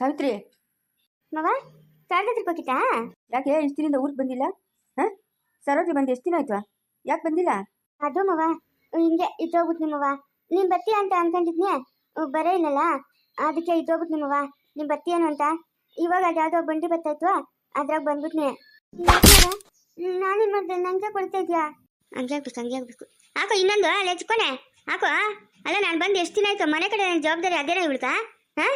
ಸಾವಿತ್ರಿ? ಮವ ತಾಳ್ದತ್ರಕ್ಕೆ ಹೋಗಿತ್ತಾ ಯಾಕೆ ಇಷ್ಟು ದಿನದಿಂದ ಊರಿಗೆ ಬಂದಿಲ್ಲ? ಹಾಂ? ಸರೋಜಿ ಬಂದು ಎಷ್ಟು ದಿನ ಆಯ್ತು? ಯಾಕೆ ಬಂದಿಲ್ಲ? ಅದು ಮವ ಹಿಂಗೆ ಇದ್ದೋಗ್ಬಿಟ್ಟು ನಿಮ್ಮವ ನೀನ್ ಬತ್ತಿ ಅಂತ ಅನ್ಕೊಂಡಿದ್ನಿ. ಬರೇ ಇಲ್ಲಲ್ಲ. ಅದಕ್ಕೆ ಇದ್ದೋಗ್ಬಿಟ್ಟು ನಿಮ್ಮವ ನೀನ್ ಏನು ಅಂತ. ಇವಾಗ ಅದ್ಯಾವುದೋ ಬಂಡಿ ಬತ್ತಾಯ್ತು. ಅದ್ರಾಗ ಬಂದ್ಬಿಟ್ನೆ. ನಾನೇನ್ ಮಾಡ್ದೆ? ನಂಗೆ ಕೊಡ್ತಾ ಇದ್ಯಾ? ಹಂಗೆ ಆಗ್ಬೇಕು ಹಂಗೆ ಆಗ್ಬೇಕು ಹಾಕೋ ಇನ್ನೊಂದು ಅಲ್ಲಿ ಹಚ್ಕೊನೆ ಹಾಕೋ ಅಲ್ಲ ನಾನು ಬಂದು ಎಷ್ಟು ದಿನ ಆಯ್ತು? ಮನೆ ಕಡೆ ನನ್ನ ಜವಾಬ್ದಾರಿ ಅದೇನೇ ಬಿಡ್ತಾ ಹಾ?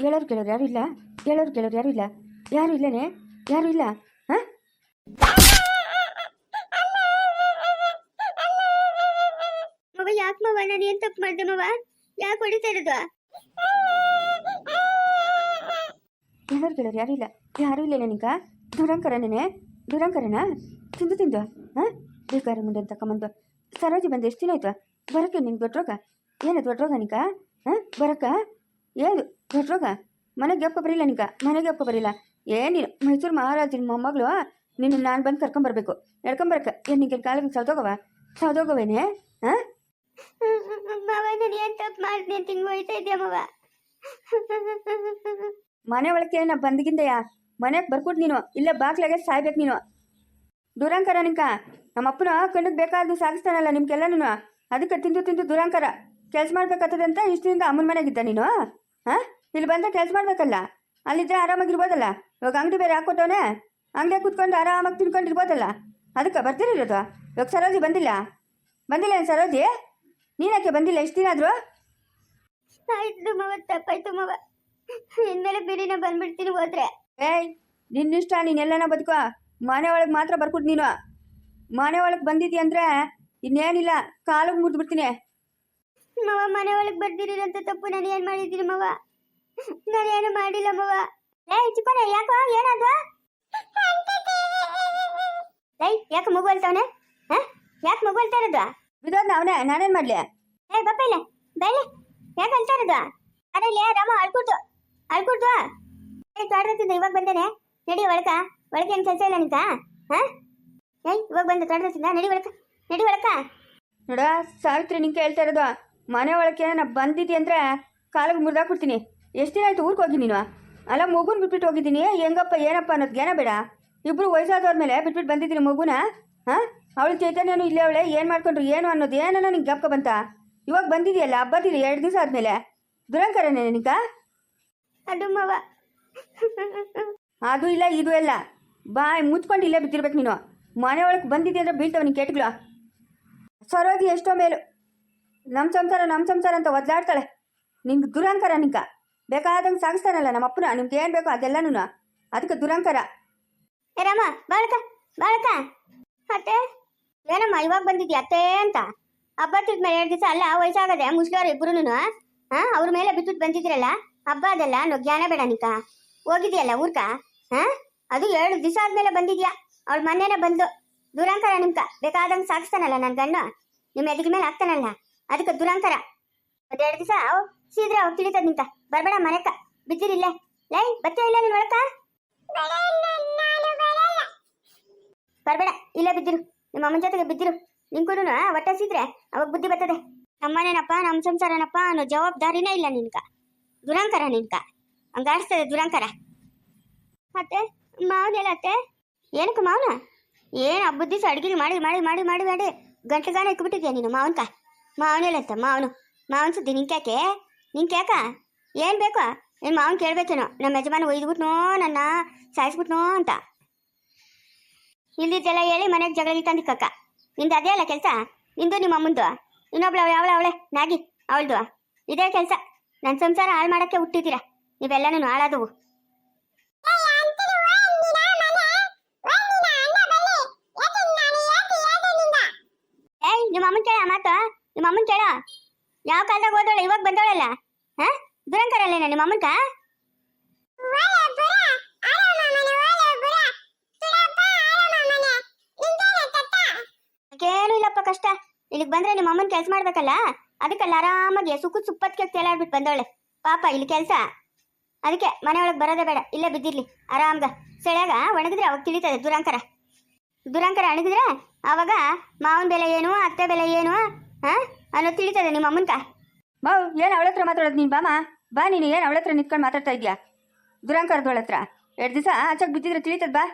ಹೇಳೋರು ಕೇಳೋರು ಯಾರು ಇಲ್ಲ? ಹೇಳೋರು ಕೇಳೋರು ಯಾರು ಇಲ್ಲ? ಯಾರು ಇಲ್ಲನೇ? ಯಾರು ಇಲ್ಲ? ಹಾಂ? ಮವ ಯಾಕೆ ಮವ? ನಾನು ಏನ್ ತಪ್ಪು ಮಾಡ್ದೆ ಮವ? ಯಾಕೆ ಹೊಡಿತಾ ಇರೋದು? ಹೇಳೋರು ಕೇಳೋರು ಯಾರು ಇಲ್ಲ? ಯಾರು ಇಲ್ಲ ನನಗ ದುರಂಕರನೇ ದುರಂಕರನಾ? ತಿಂದು ತಿಂದು? ಹಾಂ? ಬೇಕಾರೆ ಮುಂದೆ ತಕೊಂಬಂದು ಸರೋಜಿ ಬಂದು ಎಷ್ಟು ದಿನ ಆಯ್ತು? ಬರಕ್ಕೆ ನಿಂಗೆ ದೊಡ್ಡರೋಗ ಏನು ದೊಡ್ಡರೋಗ ನಿಕ ಹಾಂ? ಬರಕ್ಕ? ಏನು ದೊಡ್ಡರೋಗ ಮನೆಗೆ ಎಪ್ಪ ಬರಿಲ್ಲ ನಿಕ ಮನೆಗೆ ಬರಲಿಲ್ಲ ಬರಿಲ್ಲ? ಏನಿಲ್ಲ ಮೈಸೂರು ಮಹಾರಾಜನ ಮೊಮ್ಮಗಳು ನಿನ್ನ ನಾನು ಬಂದು ಕರ್ಕೊಂಬರ್ಬೇಕು ಎಡ್ಕೊಂಬರ್ಕ ಏನು ನಿಂಗೆ ಕಾಲಿಗೆ ಸೌದೋಗವ? ಸೌದೋಗವೇನೆ? ಹಾಂ ಮನೆ ಒಳಕ್ಕೆ ನಾ ಬಂದಿಗಿಂದಯ್ಯ ಮನೆಗೆ ಬರ್ಕೊಡ್ ನೀನು. ಇಲ್ಲ ಬಾಗ್ಲಾಗೆ ಸಾಯ್ಬೇಕು ನೀನು. ದುರಂಕರ ನಿಂಕ. ನಮ್ಮ ಅಪ್ಪನ ಕಣ್ಣಿಗೆ ಬೇಕಾದ್ದು ಸಾಗಿಸ್ತಾನಲ್ಲ ನಿಮ್ಗೆಲ್ಲನೂ ಅದಕ್ಕೆ ತಿಂದು ತಿಂದು ದುರಂಕರ. ಕೆಲಸ ಮಾಡ್ಬೇಕಾಗ್ತದಂತ ಅಂತ ಇಷ್ಟದಿಂದ ಅಮ್ಮನ ಮನೆಗಿದ್ದ ನೀನು. ಹಾಂ ಇಲ್ಲಿ ಬಂದ ಕೆಲಸ ಮಾಡ್ಬೇಕಲ್ಲ? ಅಲ್ಲಿದ್ದರೆ ಆರಾಮಾಗಿರ್ಬೋದಲ್ಲ ಇವಾಗ ಅಂಗಡಿ ಬೇರೆ ಹಾಕೊಟ್ಟವನೆ ಅಂಗಡಿಯಾಗ ಕುತ್ಕೊಂಡು ಆರಾಮಾಗಿ ತಿನ್ಕೊಂಡಿರ್ಬೋದಲ್ಲ ಅದಕ್ಕೆ ಬರ್ತಿರೋದು ಇವಾಗ ಸರೋಜಿ ಬಂದಿಲ್ಲ. ಬಂದಿಲ್ಲ ಏನು ಸರೋಜಿ? ನೀನಕ್ಕೆ ಬಂದಿಲ್ಲ? ಎಷ್ಟು ದಿನ ಆದರೂ? ಆಯ್ತು ಮವ ತಪ್ಪಾಯ್ತು ಮವ. ಇನ್ಮೇಲೆ ಬಿರಿನ ಬಂದ್ಬಿಡ್ತೀನಿ ಹೋದ್ರೆ. ಏಯ್ ನಿನ್ನಿಷ್ಟ ನೀನೆಲ್ಲನ ಬದುಕೋ. ಮನೆ ಒಳಗೆ ಮಾತ್ರ ಬರ್ಕೊಟ್ ನೀನು. ಮನೆ ಒಳಗೆ ಬಂದಿದ್ದಿ ಅಂದರೆ ಇನ್ನೇನಿಲ್ಲ ಕಾಲಿಗೆ ಮುರಿದ್ಬಿಡ್ತೀನಿ. ಮವ ಮನೆ ಒಳಗೆ ಬರ್ದಿರಿಲ್ಲ ಅಂತ ತಪ್ಪು ನಾನು ಏನ್ ಮಾಡಿದ್ದೀನಿ ಮವ? ನಾನೇನು ಮಾಡಿಲ್ಲ ಮವ. ಏ ಚಿಕ್ಕನೆ ಯಾಕೋ? ಏನಾದ ಏಯ್ ಯಾಕೆ ಮಗು ಅಲ್ತವನೆ ಹಾ? ಯಾಕೆ ಮಗು ಅಲ್ತಾ ಇರೋದು? ಬಿದೋದ್ನ ಅವನೇ ನಾನೇನು ಮಾಡ್ಲಿ? ಏಯ್ ಬಪ್ಪ ಇಲ್ಲ ಬೈಲೆ. ಯಾಕೆ ಅಲ್ತಾ ಇರೋದು? ಲೇ ರಾಮ ಅಳ್ಕೊಡ್ತು ಅಳ್ಕೊಡ್ತು ಏ ತೋಟದಿಂದ ಇವಾಗ ಬಂದೇನೆ. ನಡಿ ಒಳಕ. ಒಳಗೆ ಏನು ಕೆಲಸ ಇಲ್ಲ ನಿಂತ ಹಾ? ಏಯ್ ಇವಾಗ ಬಂದ ತೋಟದಿಂದ ನಡಿ ಒಳಕ. ನಡಿ ಒಳಕ. ನೋಡ ಸಾವಿತ್ರಿ ನಿಂಗೆ ಹೇಳ್ತಾ ಇರೋದು. ಮನೆ ಒಳಗೆ ನಾ ಬಂದಿದ್ದಿ ಅಂದ್ರೆ ಕಾಲಿಗೆ ಮುರಿದಾಕ್ಬಿಡ್ತೀನಿ. ಎಷ್ಟು ದಿನ ಆಯ್ತು ಊರಿಗೆ ಹೋಗಿ ನೀನು? ಅಲ್ಲ ಮಗುನ ಬಿಟ್ಬಿಟ್ಟು ಹೋಗಿದ್ದೀನಿ. ಹೆಂಗಪ್ಪ ಏನಪ್ಪ ಅನ್ನೋದು ಜ್ಞಾನ ಬೇಡ. ಇಬ್ಬರು ವಯಸ್ಸಾದವ್ರ ಮೇಲೆ ಬಿಟ್ಬಿಟ್ಟು ಬಂದಿದ್ದೀನಿ ಮಗುನ. ಹಾಂ? ಅವಳು ಚೈತನ್ಯನು ಇಲ್ಲೇ ಅವಳೆ. ಏನು ಮಾಡ್ಕೊಂಡ್ರು ಏನು ಅನ್ನೋದು ಏನನ್ನ ನಿಂಗೆ ಗಪ್ಕ ಬಂತ? ಇವಾಗ ಬಂದಿದೆಯಲ್ಲ ಹಬ್ಬದಿಲ್ಲ ಎರಡು ದಿವಸ ಆದಮೇಲೆ. ದುರಂಕರನೇ ನಿಂಕ ಅದು ಮವ. ಅದು ಇಲ್ಲ ಇದು ಇಲ್ಲ ಬಾಯ್ ಮುಚ್ಕೊಂಡು ಇಲ್ಲೇ ಬಿದ್ದಿರ್ಬೇಕು ನೀನು. ಮನೆ ಒಳಗೆ ಬಂದಿದ್ದೆ ಅಂದರೆ ಬೀಳ್ತಾವ ನೀನು ಕೆಟ್ಗಳು. ಸರೋಜಿ ಎಷ್ಟೋ ಮೇಲು. ನಮ್ಮ ಸಂಸಾರ ನಮ್ಮ ಸಂಸಾರ ಅಂತ ಒದ್ದಾಡ್ತಾಳೆ. ನಿಂಗೆ ದುರಂಕರ ನಿಂಕ ಬೇಕಾದಂಗೆ ಸಾಗಿಸ್ತಾನಲ್ಲ ನಮ್ಮ ಅಪ್ಪನ ನಿಮ್ಗೆ ಏನು ಬೇಕೋ ಅದೆಲ್ಲನೂ ಅದಕ್ಕೆ ದುರಂಕರ. ಏ ರಾಮ, ಬಾಳಕ ಬಾಳಕ. ಅತ್ತೆ, ಏನಮ್ಮ, ಇವಾಗ ಬಂದಿದ್ಯಾ ಅತ್ತೆ ಅಂತ? ಹಬ್ಬ ಮೇಲೆ ಎರಡು ದಿವಸ ಅಲ್ಲ, ವಯಸ್ಸಾಗದೆ, ಮುಸ್ಲಿವ್ರು ಇಬ್ರು ಹಾ ಅವ್ರ ಮೇಲೆ ಬಿಟ್ಟು ಬಂದಿದ್ರಲ್ಲ ಹಬ್ಬ ಅದೆಲ್ಲ, ನೋ ಜ್ಞಾನ ಬೇಡ ನಿಕ. ಹೋಗಿದ್ಯಲ್ಲ ಊರ್ಕ? ಹಾ ಅದು ಎರಡು ದಿವಸ ಆದ್ಮೇಲೆ ಬಂದಿದ್ಯಾ? ಅವಳ ಮೊನ್ನೆನೆ ಬಂದು. ದುರಂಕರ ನಿಮ್ಕ. ಬೇಕಾದಂಗೆ ಸಾಗಿಸ್ತಾನಲ್ಲ ನನ್ನ ಗಂಡು ನಿಮ್ಮ ಎದಿಗೆ ಮೇಲೆ ಹಾಕ್ತಾನಲ್ಲ. ಅದಕ್ಕೆ ದುರಂಕರ. ಒಂದೆರಡು ದಿವಸ ಸೀದ್ರೆ ಅವ್ ತಿಳಿತದ ನಿಂತ ಬರ್ಬೇಡ ಮನೆಕ. ಬಿದ್ದಿರಿಲ್ಲ ಲೈ ಬತ್ತೆ ಇಲ್ಲ ನೀನು ಒಳಕ? ಬರಬೇಡ, ಇಲ್ಲ ಬಿದ್ದಿರು. ನಿಮ್ಮ ಅಮ್ಮನ ಜೊತೆಗೆ ಬಿದ್ದಿರು. ನಿಂಗೂ ಒಟ್ಟಸಿದ್ರೆ ಸಿದ್ರೆ ಅವಾಗ ಬುದ್ಧಿ ಬರ್ತದೆ. ನಮ್ಮನೇನಪ್ಪ ನಮ್ಮ ಸಂಸಾರನಪ್ಪ ಅನ್ನೋ ಜವಾಬ್ದಾರಿನೇ ಇಲ್ಲ ನಿನ್ಕ. ದುರಂಕರ ನಿನ್ಕ. ಹಂಗಾಡಿಸ್ತದೆ ದುರಂಕರ. ಅತ್ತೆ ಮಾವನೆಲ್ಲ ಅತ್ತೆ. ಏನಕ್ಕೆ ಮಾವನ? ಏನು ಹಬ್ಬದ ದಿವಸ ಮಾಡಿ ಮಾಡಿ ಮಾಡಿ ಮಾಡಿ ಮಾಡಿ ಗಂಟೆಗಾನ ಇಕ್ಬಿಟ್ಟಿದ್ಯಾ ನೀನು ಮಾವನ್ಕ? ಮಾವನೆಲ್ಲಂತ ಮಾವನು. ಮಾವನ್ ಸುದ್ದಿ ನಿಂಕ್ಯಾಕೆ? ನಿಂಕ್ಯಾಕ? ಏನು ಬೇಕು? ನಿಮ್ಮ ಮಾವನ್ ಕೇಳ್ಬೇಕೇನೋ. ನಮ್ಮ ಯಜಮಾನ ಒಯ್ದ್ಬಿಟ್ನೋ, ನನ್ನ ಸಾಯಿಸ್ಬಿಟ್ನೋ ಅಂತ. ಇಲ್ದಿದ್ದೆಲ್ಲ ಹೇಳಿ ಮನೆಗೆ ಜಗಳ ತಂದಿಕ್ಕಕ್ಕ ನಿಂದು ಅದೇ ಅಲ್ಲ ಕೆಲಸ? ನಿಂದು, ನಿಮ್ಮ ಅಮ್ಮಂದು. ಇನ್ನೊಬ್ಳು ಯಾವಳ ಅವಳೆ ನಾಗಿ, ಅವಳ್ದು. ಇದೇ ಕೆಲಸ. ನನ್ನ ಸಂಸಾರ ಹಾಳು ಮಾಡಕ್ಕೆ ಹುಟ್ಟಿದ್ದೀರಾ? ನೀವೆಲ್ಲನೂ ಹಾಳಾದವು. ಏಯ್, ನಿಮ್ಮ ಅಮ್ಮನ್ ಕೇಳ ಮಾತು. ನಿಮ್ಮ ಅಮ್ಮನ್ ಕೇಳ. ಯಾವ ಕಾಲದಾಗ ಹೋದವಳೆ ಇವಾಗ ಬಂದವಳಲ್ಲ? ಹಾ? ದುರಂಕರಲ್ಲೇನ ನಿಮ್ಮ ಅಮ್ಮನ್ಕ ಏನು ಇಲ್ಲಪ್ಪ ಕಷ್ಟ. ಇಲ್ಲಿಗೆ ಬಂದ್ರೆ ನಿಮ್ಮ ಅಮ್ಮನ ಕೆಲಸ ಮಾಡ್ಬೇಕಲ್ಲ? ಅದಕ್ಕಲ್ಲ ಆರಾಮಾಗಿ ಸುಕ್ಕು ಸುಪ್ಪತ್ಕೆ ತೇಲಾಡ್ಬಿಟ್ಟು ಬಂದವಳೆ. ಪಾಪ ಇಲ್ಲಿ ಕೆಲಸ. ಅದಕ್ಕೆ ಮನೆಯೊಳಗೆ ಬರೋದೇ ಬೇಡ. ಇಲ್ಲೇ ಬಿದ್ದಿರ್ಲಿ. ಆರಾಮ್ಗ. ಸೆಳ್ಯಾಗ ಒಣಗಿದ್ರೆ ಅವಾಗ ತಿಳಿತದೆ ದುರಂಕರ. ದುರಂಕರ ಅಣಗಿದ್ರೆ ಅವಾಗ ಮಾವನ ಬೆಲೆ ಏನು ಅತ್ತೆ ಬೆಲೆ ಏನು ಹಾ ಅನ್ನೋದು ತಿಳಿತದೆ ನಿಮ್ಮ ಅಮ್ಮನ್ಕ. ಮಾವು ಏನು ಅವಳ ಹತ್ರ ಮಾತಾಡೋದು ನೀನು? ಬಾಮ ಬಾ ನೀನು ಏನು ಅವಳ ಹತ್ರ ನಿಂತ್ಕೊಂಡು ಮಾತಾಡ್ತಾ ಇದೆಯಾ? ದುರಂಕಾರದವಳ ಹತ್ರ. ಎರಡು ದಿವಸ ಆಚಾಗ ಬಿದ್ದಿದ್ರೆ ತಿಳಿತದ ಬಾ.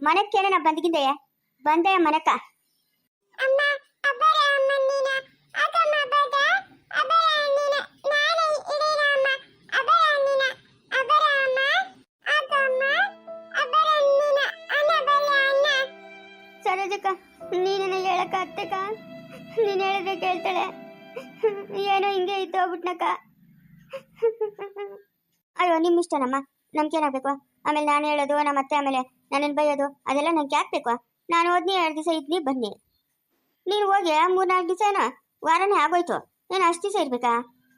ಮನಕ್ಕೇನ ನಾ ಬಂದಿಗಿಂದೆಯೇ ಬಂದೆ ಬಲ ಸರೋಜಕ್ಕ ನೀನನ್ನ ಹೇಳಕ್ಕ ಅತ್ತೆಕ ನೀನು ಹೇಳಿದ್ರೆ ಕೇಳ್ತಾಳೆ? ಏನೋ ಹಿಂಗೆ ಇದ್ದು ಹೋಗ್ಬಿಟ್ನಕ್ಕ. ಅಯ್ಯೋ, ನಿಮ್ ಇಷ್ಟನಮ್ಮ. ನಮ್ಗೇನಾಗಬೇಕು ಆಮೇಲೆ ನಾನು ಹೇಳೋದು, ನಮ್ಮ ಅತ್ತೆ ಆಮೇಲೆ ನನ್ನನ್ನು ಬೈಯೋದು, ಅದೆಲ್ಲ ನಂಗೆ ಯಾಕೆ ಬೇಕು ನಾನು ಹೋದ್ನಿ, ಎರಡು ದಿವಸ ಇದ್ನಿ, ಬನ್ನಿ. ನೀನು ಹೋಗಿ ಮೂರ್ನಾಲ್ಕು ದಿವಸ ಏನೋ ವಾರನೇ ಆಗೋಯ್ತು. ಏನು ಅಷ್ಟು ದಿವಸ ಇರ್ಬೇಕಾ?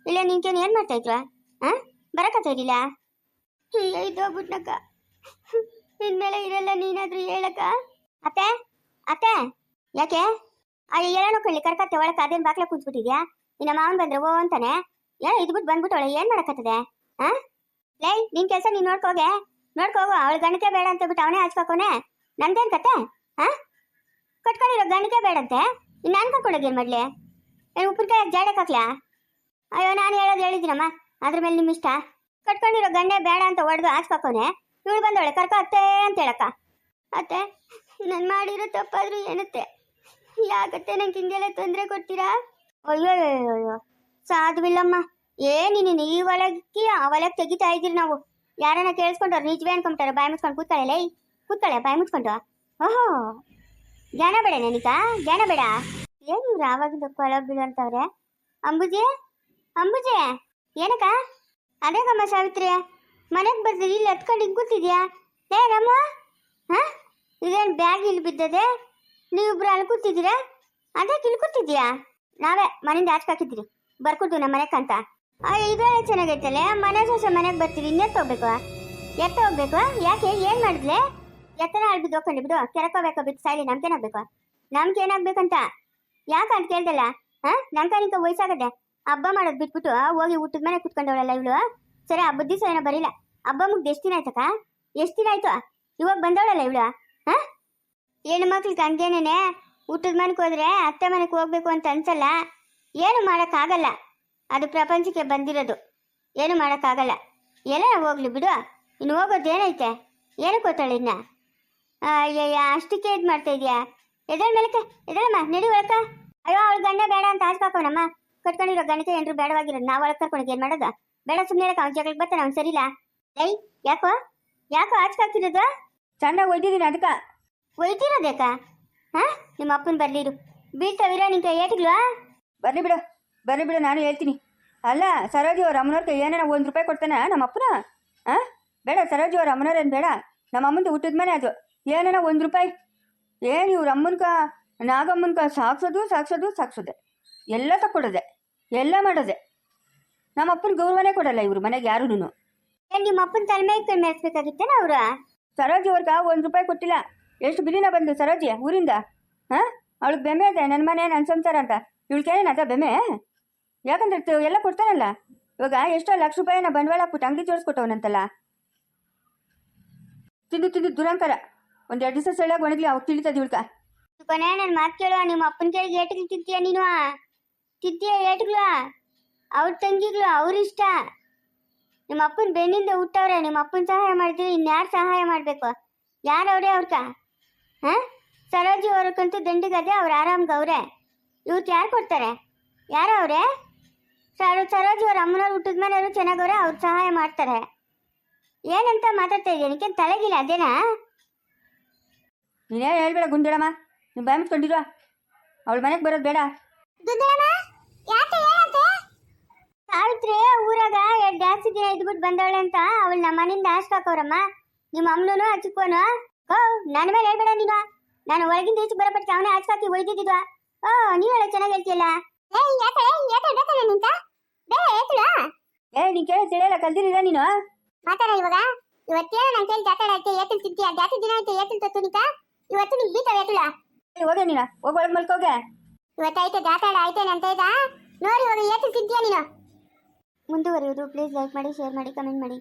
ಇಲ್ಲ ನಿನ್ಗೇನು ಏನು ಮಾಡ್ತಾ ಇದ್ರು? ಹಾಂ ಬರಕತ್ತ ಇರಲಿಲ್ಲ? ಇದ್ದೋಗ್ಬಿಟ್ನಕ್ಕ ಇನ್ಮೇಲೆ ಇರಲ್ಲ ನೀನಾದ್ರೂ ಹೇಳಕ್ಕ? ಅತ್ತೆ? ಅತ್ತೆ? ಯಾಕೆ? ಅಯ್ಯ ಏನೋ ಕಳ್ಳಿ ಕರ್ಕತ್ತೆ, ಒಳಕ್ಕೆ ಅದೇನು ಬಾಕ್ಲ ಕೂತ್ಬಿಟ್ಟಿದ್ಯಾ? ನಿನ್ನ ಮಾವನ್ ಬಂದ್ರೆ ಓ ಅಂತಾನೆ. ಏನೋ ಇದ್ಬಿಟ್ಟು ಬಂದ್ಬಿಟ್ಟವಳೆ, ಏನು ಮಾಡಕತ್ತದೆ ಹಾಂ ಲೈ, ನಿನ್ ಕೆಲಸ ನೀನ್ ನೋಡ್ಕೋಗೆ ನೋಡ್ಕೋಗು ಅವಳ ಗಣಿಕೆ ಬೇಡ ಅಂತ ಬಿಟ್ಟು ಅವನೇ ಹಚ್ಕೋಕೋನೆ. ನಂದೇನ್ ಕತೆ? ಹಾ ಕಟ್ಕೊಂಡಿರೋ ಗಣಿಕೆ ಬೇಡಂತೆ? ಇನ್ನು ನಾನು ಕರ್ಕೊಂಡೋಗಿ ಏನ್ ಮಾಡ್ಲಿ? ಏನು ಉಪ್ಪಿನಕಾಯಿ ಜಾಡಕ್ ಹಾಕ್ಲಾ? ಅಯ್ಯೋ, ನಾನು ಹೇಳೋದು ಹೇಳಿದಿನಮ್ಮ ಅದ್ರ ಮೇಲೆ ನಿಮ್ಮ ಇಷ್ಟ. ಕಟ್ಕೊಂಡಿರೋ ಗಂಡೆ ಬೇಡ ಅಂತ ಒಡೆದು ಹಾಚ್ಕೋಕೋನೆ. ಇವಳು ಬಂದವಳೆ ಕರ್ಕೋ ಅತ್ತೆ ಅಂತ ಹೇಳಕ್ಕ. ಅತ್ತೆ, ನಾನು ಮಾಡಿರೋ ತಪ್ಪಾದ್ರೂ ಏನತ್ತೆ ಯಾಕತ್ತೆ ನಂಗೆ ಹಿಂಗೆಲ್ಲ ತೊಂದರೆ ಕೊಡ್ತೀರಾ? ಅಯ್ಯೋ ಅಯ್ಯೋ ಸಾಧುವಿಲ್ಲಮ್ಮ. ಏನಿ ನೀನು ಈ ಒಳಗೆ ಆ ಒಳಗೆ ತೆಗಿತಾ ಇದ್ದೀರಿ ನಾವು? ಯಾರನ್ನ ಕೇಳಿಸ್ಕೊಂಡ್ರು? ನಿಜವೇ ಅನ್ಕೊಂತಾರೆ ಬಾಯಿ ಮುಚ್ಕೊಂಡು ಕೂತ್ಕೊಳ್ಳೆ, ಲೈ. ಕೂತ್ಕೊಳ್ಳೆ, ಬಾಯಿ ಮುಚ್ಕೊಂಡು. ಓಹೋ. ಜ್ಞಾನ ಬೇಡ ನನಗ. ಜ್ಞಾನ ಬೇಡ. ಏನು ಇವ್ರು ಆವಾಗಿಂದ ಕೊಳ ಬೀಳಂತವ್ರೆ ಅಂಬುಜಿ? ಅಂಬುಜಿ? ಏನಕ್ಕ? ಅದೇಗಮ್ಮ ಸಾವಿತ್ರಿ? ಮನೆಗೆ ಬರ್ತೀರಿ ಇಲ್ಲಿ ಹತ್ಕೊಂಡು ಹಿಂಗೆ ಕೂತಿದ್ಯಾ? ಏ ರಮ್ಮ ಹಾಂ? ಇದೇನು ಬ್ಯಾಗ್ ಇಲ್ಲಿ ಬಿದ್ದದೆ ನೀವಿಬ್ರು ಅಲ್ಲಿ ಕೂತಿದ್ದೀರಾ? ಅದೇ ಇಲ್ಲಿ ಕೂತಿದ್ಯಾ ನಾವೇ ಮನೆಯಿಂದ ಆಚೆ ಹಾಕಿದ್ದೀರಿ. ಬರ್ಕೊಡ್ತೀವಿ ನಮ್ಮ ಮನೆಗೆ ಅಂತ ಇದು ಚೆನ್ನಾಗೈತಲ್ಲ? ಮನೆ ಸೊಸೆ ಮನೆಗೆ ಬರ್ತೀವಿ, ಇನ್ನೆತ್ತ ಹೋಗ್ಬೇಕು ಎತ್ತ ಹೋಗ್ಬೇಕು ಯಾಕೆ, ಏನ್ ಮಾಡಿದ್ಲೆ? ಎತ್ತರ ಅಲ್ಲಿ ಬಿದ್ದು ಹೋಗ್ಕೊಂಡು ಬಿಡು. ಕೆರಕೋಬೇಕು ಬಿಟ್ಟು ಸಾಯ್ಲಿ ನಮ್ಗೇನಾಗ್ಬೇಕು ನಮ್ಗೇನಾಗ್ಬೇಕಂತ ಯಾಕೆ ಅಂತ ಕೇಳ್ದಲ್ಲ? ಹಾ? ನಿಂಕ ವಯಸ್ಸಾಗದೆ? ಹಬ್ಬ ಮಾಡೋದು ಬಿಟ್ಬಿಟ್ಟು ಹೋಗಿ ಊಟದ ಮನೆ ಕುತ್ಕೊಂಡವಳಲ್ಲ ಇವಳು? ಸರಿ ಹಬ್ಬದ ದಿವಸ ಏನೋ ಬರಿಲ್ಲ. ಹಬ್ಬ ಮುಗ್ದು ಎಷ್ಟು ದಿನ ಆಯ್ತಕ್ಕ? ಎಷ್ಟು ದಿನ ಆಯ್ತು? ಇವಾಗ ಬಂದವಳಲ್ಲ ಇವಳು? ಹಾ? ಹೆಣ್ಣು ಮಕ್ಳಿಗೆ ತಂದೇನೇನೆ ಊಟದ ಮನೆಗೆ ಹೋದ್ರೆ ಅತ್ತೆ ಮನೆಗೆ ಹೋಗ್ಬೇಕು ಅಂತ ಅನ್ಸಲ್ಲ, ಏನು ಮಾಡೋಕ್ಕಾಗಲ್ಲ. ಅದು ಪ್ರಪಂಚಕ್ಕೆ ಬಂದಿರೋದು. ಏನು ಮಾಡೋಕ್ಕಾಗಲ್ಲ. ಎಲ್ಲ ಹೋಗ್ಲಿ ಬಿಡು. ಇನ್ನು ಹೋಗೋದು ಏನೈತೆ? ಏನು ಗೊತ್ತಾಳೆ ಇನ್ನ? ಅಯ್ಯಯ್ಯ, ಅಷ್ಟಕ್ಕೆ ಇದು ಮಾಡ್ತಾ ಇದೆಯಾ? ಎದಳ ಮೇಲಕ್ಕೆ ಎದಳಮ್ಮ ನಡಿ ಒಳಕ ಅಯ್ಯೋ, ಅವಳು ಗಂಡ ಬೇಡ ಅಂತ ಹಾಸ್ಕಾಕೋನಮ್ಮ ಕಟ್ಕೊಂಡಿರೋ ಗಂಡಕ್ಕೆ ಏನ್ರು ಬೇಡವಾಗಿರೋದು. ನಾವು ಒಳಗೆ ಕರ್ಕೊಂಡು ಏನು ಮಾಡೋದು? ಬೇಡ ಸುಮ್ಮನೆ ಅವ್ನ ಜಗಳಿಗೆ ಬರ್ತಾನೆ, ಅವ್ನು ಸರಿಲ್ಲ ಏಯ್ ಯಾಕೋ? ಯಾಕೋ ಹಾಚ್ಕಾಕ್ತಿರೋದು ಚೆನ್ನಾಗಿ ಒಯ್ದಿದ್ದೀನಿ ಅದಕ್ಕೆ. ಒಯ್ತಿರೋದೇಕ ಹಾ? ನಿಮ್ಮ ಅಪ್ಪನ ಬರ್ಲಿರು ಬೀಳ್ತಾವಿರ ನಿಂಗೆ ಏಟಿಗ್ಲಾ ಬರ್ಲಿ ಬಿಡು. ಬರ್ಲಿ ಬಿಡು ನಾನು ಹೇಳ್ತೀನಿ. ಅಲ್ಲ ಸರೋಜಿ ಅವ್ರ ಅಮ್ಮನವ್ರ ಕೈ ಏನಾರ ಒಂದು ರೂಪಾಯಿ ಕೊಡ್ತಾನ ನಮ್ಮ ಅಪ್ಪನ? ಹಾಂ? ಬೇಡ ಸರೋಜಿ ಅವ್ರ ಅಮ್ಮನವ್ರೇನು ಬೇಡ. ನಮ್ಮ ಅಮ್ಮಂದು ಊಟದ ಮನೆ ಅದು. ಏನಾರ ಒಂದು ರೂಪಾಯಿ. ಏನು ಇವ್ರ ಅಮ್ಮನ್ಕ ನಾಗಮ್ಮನ್ಕ ಸಾಕ್ಸೋದು ಸಾಕ್ಸೋದು ಸಾಕ್ಸೋದೆ. ಎಲ್ಲ ತಕ್ಕೊಡೋದೆ. ಎಲ್ಲ ಮಾಡೋದೆ. ನಮ್ಮ ಅಪ್ಪನ ಗೌರವನೇ ಕೊಡಲ್ಲ ಇವ್ರ ಮನೆಗೆ ಯಾರೂ ನಿಮ್ಮ ಅಪ್ಪನ ತಲೆ ಮೇಲೆ ಕೈ ಅವ್ರ? ಸರೋಜಿ ಅವ್ರಿಗೆ ಒಂದು ರೂಪಾಯಿ ಕೊಟ್ಟಿಲ್ಲ. ಎಷ್ಟು ಬಿಲಿನ ಬಂದು ಸರೋಜಿ, ಊರಿಂದ? ಹಾಂ? ಅವಳಿಗೆ ಬೆಮೆ ಇದೆ ನನ್ನ ಮನೆ ನನ್ನ ಸಂಸಾರ ಅಂತ. ಇವಳಿಗೇನೇನು ಅದ ಬೆಮೆ ಯಾಕಂದ್ರೆ ಎಲ್ಲ ಕೊಡ್ತಾನಲ್ಲ ಇವಾಗ ಎಷ್ಟೋ ಲಕ್ಷ ರೂಪಾಯಿನ ಬಂಡವಾಳ ಹಾಕ್ಬಿಟ್ಟು ಅಂಗಡಿ ಜೋಡಿಸ್ಕೊಟ್ಟವನಂತಲ್ಲ. ತಿಂದು ತಿಂದು ದುರಂಕಾರ. ಒಂದು ಎರಡು ದಿವಸ ಸೆಳಾಗಿ ಒಣಗ್ಲಿ, ಅವಾಗ ತಿಳಿತದ ಇವಳ್ಕ ಕೊನೆ ನನ್ನ ಮಾತು ಕೇಳುವ ನಿಮ್ಮ ಅಪ್ಪನ ಕೇಳಿಗೆ ಏಟಿಗೆ ತಿಂತೀಯ ನೀನು? ತಿಂತೀಯ ಏಟ್ಗಳು? ಅವ್ರ ತಂಗಿಗಳು, ಅವ್ರ ಇಷ್ಟ. ನಿಮ್ಮ ಅಪ್ಪನ ಬೆನ್ನಿಂದ ಹುಟ್ಟವ್ರೆ, ನಿಮ್ಮ ಅಪ್ಪನ ಸಹಾಯ ಮಾಡ್ತೀವಿ, ಇನ್ಯಾರು ಸಹಾಯ ಮಾಡಬೇಕು? ಯಾರು ಅವ್ರಕ್ಕ ಅವ್ರಕ ಹಾಂ? ಸರೋಜಿ ಅವ್ರಿಗಂತೂ ದಂಡಿಗದೆ ಅವ್ರು ಆರಾಮ್ಗೆ ಗೌರೆ ಇವ್ರು ಯಾರು ಕೊಡ್ತಾರೆ? ಯಾರು ಅವ್ರೆ? ಸರೋ ಸರೋಜಿ ಅವ್ರ ಅಮ್ಮನವ್ರು ಹುಟ್ಟಿದ ಮನೆಯವರು ಚೆನ್ನಾಗವ್ರೆ ಅವ್ರು ಸಹಾಯ ಮಾಡ್ತಾರೆ. ಏನಂತ ಮಾತಾಡ್ತಾ ಇದೆಯಾ ನಿಕ್ಕೆ ತಲೆಗಿಲ್ಲ ಅದೇನಾ? ನೀನೇ ಹೇಳ್ಬೇಡ ಗುಂಡೇಳಮ್ಮ. ನೀವು ಬಾಯ್ ಮುಚ್ಕೊಂಡಿರುವ ಅವಳ ಮನೆಗೆ ಬರೋದು ಬೇಡ. ಸಾವಿತ್ರಿ ಊರಾಗ ಎರಡು ಜಾಸ್ತಿ ದಿನ ಇದ್ಬಿಟ್ಟು ಬಂದವಳೆ ಅಂತ ಅವಳು ನಮ್ಮ ಮನೆಯಿಂದ ಹಾಸ್ಕಾಕವ್ರಮ್ಮ ನಿಮ್ಮ ಅಮ್ಮನೂ ಹಚ್ಕೋನು ಓ ನನ್ನ ಮೇಲೆ ಹೇಳ್ಬೇಡ ನೀನು. ನಾನು ಒಳಗಿಂದ ಈಚೆ ಬರಪಟ್ಟು ಅವನೇ ಹಾಸ್ಕಾಕಿ ಒಯ್ದಿದ್ದಿದ್ವ? ಓ ಹೇಳ ಚೆನ್ನಾಗಿ ಹೇಳ್ತಿಯಲ್ಲ? ಏ ನೀನು ಕೇಳಿ ತಿಳಿಯಲ್ಲ ಕಲ್ತಿದ್ದೀರ ನೀನು? ಮಾತಾಡ ಇವಾಗ? ಇವತ್ತೇನು ನಾನು ಕೈಲಿ ಜಾತಾಡ ಆಯ್ತು ಏಕಲ್ ತಿಂತೀಯ? ಜಾಸ್ತಿ ದಿನ ಆಯ್ತು ಏಕಲ್ ತತ್ತುನಿಕ ಇವತ್ತು ನಿಂಗೆ ಬೀತಾವ ಏಕಲ ಏ, ಹೋಗೆ ನೀನು. ಹೋಗಿ ಒಳಗೆ ಮಲ್ಕೋಗೆ ಇವತ್ತಾಯ್ತು ಜಾತಾಡ ಆಯ್ತೇನೆ ಅಂತ ಇದ್ದ ನೋಡಿ ಇವಾಗ ಏಕಲ್ ತಿಂತೀಯ ನೀನು? ಮುಂದುವರಿಯುವುದು ಪ್ಲೀಸ್ ಲೈಕ್ ಮಾಡಿ ಶೇರ್ ಮಾಡಿ ಕಮೆಂಟ್ ಮಾಡಿ.